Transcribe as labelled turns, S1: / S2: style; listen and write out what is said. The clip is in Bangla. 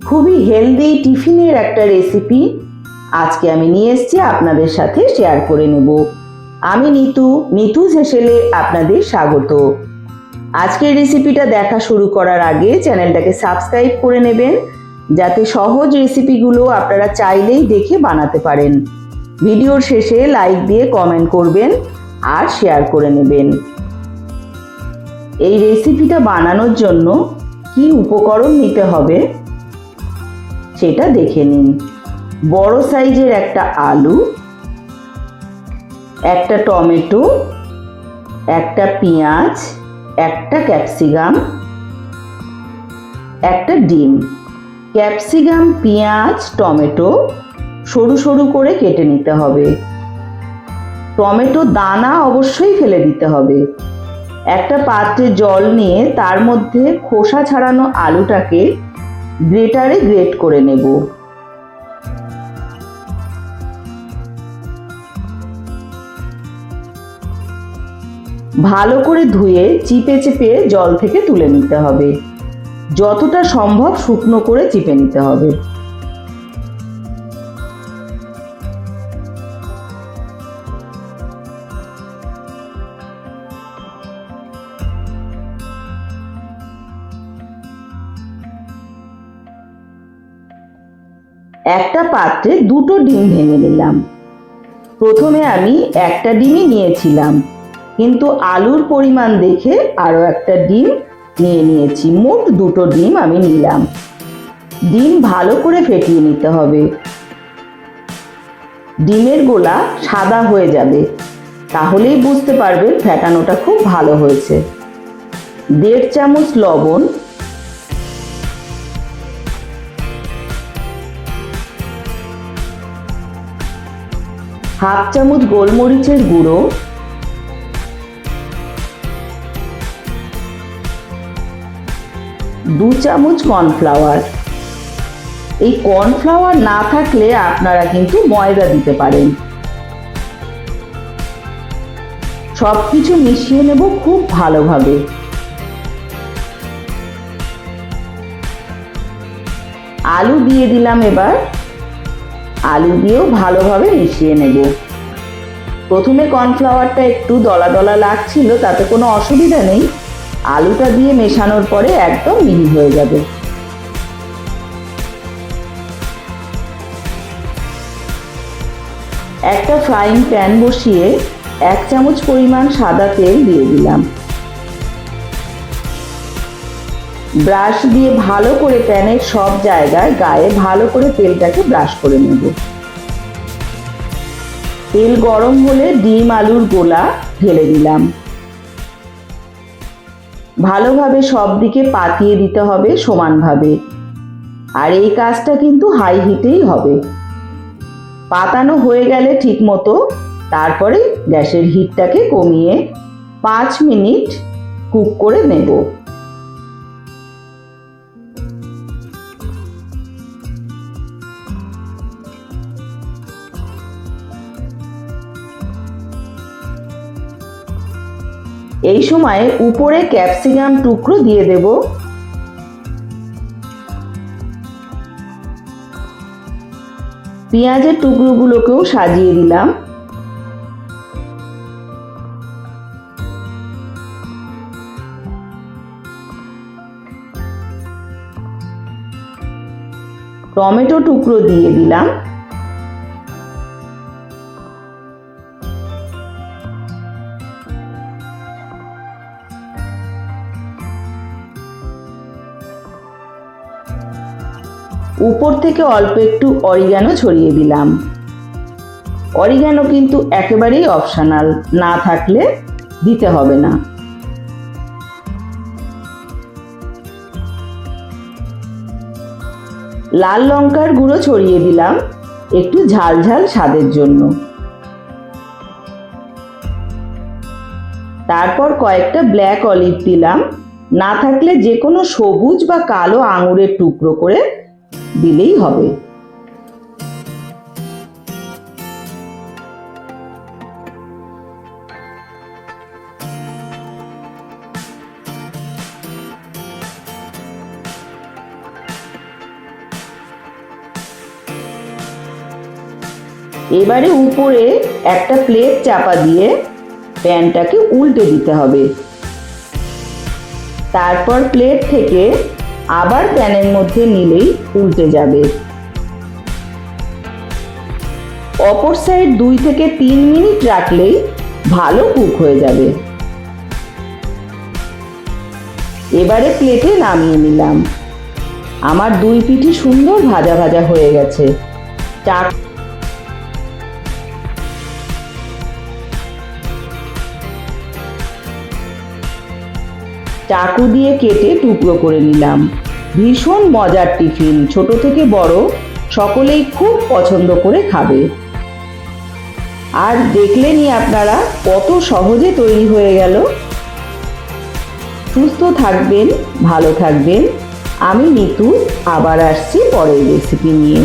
S1: খুবই হেলদি টিফিনের একটা রেসিপি আজকে আমি নিয়ে এসেছি আপনাদের সাথে শেয়ার করে নেব। আমি নিতু নিতু হেসেলে আপনাদের স্বাগত। আজকের রেসিপিটা দেখা শুরু করার আগে চ্যানেলটাকে সাবস্ক্রাইব করে নেবেন, যাতে সহজ রেসিপিগুলো আপনারা চাইলেই দেখে বানাতে পারেন। ভিডিওর শেষে লাইক দিয়ে কমেন্ট করবেন আর শেয়ার করে নেবেন। এই রেসিপিটা বানানোর জন্য কি উপকরণ নিতে হবে? সেটা দেখে নিন। বড় সাইজের একটা আলু, একটা টমেটো, একটা পেঁয়াজ, একটা ক্যাপসিকাম, একটা ডিম। ক্যাপসিকাম, পেঁয়াজ, টমেটো সরু সরু করে কেটে নিতে হবে। টমেটো দানা অবশ্যই ফেলে দিতে হবে। একটা পাত্রে জল নিয়ে তার মধ্যে খোসা ছাড়ানো আলুটাকে গ্রেটারে গ্রেট করে নেব। ভালো করে ধুয়ে, চিপে চিপে জল থেকে তুলে নিতে হবে। যতটা সম্ভব শুকনো করে চিপে নিতে হবে। একটা পাত্রে দুটো ডিম ভেঙে নিলাম। প্রথমে আমি একটা ডিমই নিয়েছিলাম, কিন্তু আলুর পরিমাণ দেখে আরও একটা ডিম নিয়ে নিয়েছি। মোট দুটো ডিম আমি নিলাম। ডিম ভালো করে ফেটিয়ে নিতে হবে। ডিমের গোলা সাদা হয়ে যাবে, তাহলেই বুঝতে পারবেন ফেটানোটা খুব ভালো হয়েছে। দেড় চামচ লবণ হাফ চামচ গোলমরিচের গুঁড়ো, দু চামচ কর্নফ্লাওয়ার। এই কর্নফ্লাওয়ার না থাকলে আপনারা কিন্তু ময়দা দিতে পারেন। সব কিছু মিশিয়ে নেব খুব ভালোভাবে। আলু দিয়ে দিলাম এবার। আলু দিয়েও ভালোভাবে মিশিয়ে নেব। প্রথমে কর্নফ্লাওয়ারটা একটু দলা দলা লাগছিল, তাতে কোনো অসুবিধা নেই। আলুটা দিয়ে মেশানোর পরে একদম মিহি হয়ে যাবে। একটা ফ্রাইং প্যান বসিয়ে এক চামচ পরিমাণ সাদা তেল দিয়ে দিলাম। ব্রাশ দিয়ে ভালো করে প্যানের সব জায়গায় গায়ে ভালো করে তেলটাকে ব্রাশ করে নেব। তেল গরম হলে ডিম আলুর গোলা ঢেলে দিলাম। ভালোভাবে সব দিকে পাতিয়ে দিতে হবে সমানভাবে। আর এই কাজটা কিন্তু হাই হিটেই হবে। পাতানো হয়ে গেলে ঠিক মতো তারপরে গ্যাসের হিটটাকে কমিয়ে পাঁচ মিনিট কুক করে নেব। এই সময় উপরে ক্যাপসিকাম টুকরো দিয়ে দেব। পেঁয়াজের টুকরোগুলোকেও সাজিয়ে দিলাম। টমেটো টুকরো দিয়ে দিলাম। উপর থেকে অল্প একটু অরিগানো ছড়িয়ে দিলাম। অরিগানো কিন্তু একেবারেই অপশনাল না থাকলে দিতে হবে না। লাল লঙ্কার গুঁড়ো ছড়িয়ে দিলাম, একটু ঝাল ঝাল স্বাদের জন্য। তারপর কয়েকটা ব্ল্যাক অলিভ দিলাম, না থাকলে যে কোনো সবুজ বা কালো আঙুরের টুকরো করে দিলেই হবে। এবারে উপরে একটা প্লেট চাপা দিয়ে প্যানটাকে উল্টে দিতে হবে। তারপর প্লেট থেকে আবার প্যানের মধ্যে নিলেই উল্টে যাবে। অপর সাইড দুই থেকে তিন মিনিট রাখলেই ভালো কুক হয়ে যাবে। এবারে প্লেটে নামিয়ে নিলাম। আমার দুই পিঠি সুন্দর ভাজা ভাজা হয়ে গেছে। চাকু দিয়ে কেটে টুকরো করে নিলাম। ভীষণ মজার টিফিন, ছোট থেকে বড়, সকলেই খুব পছন্দ করে খাবে। আর দেখলেনই আপনারা কত সহজে তৈরি হয়ে গেল। সুস্থ থাকবেন, ভালো থাকবেন। আমি নিতু আবার আসছি পরের রেসিপি নিয়ে।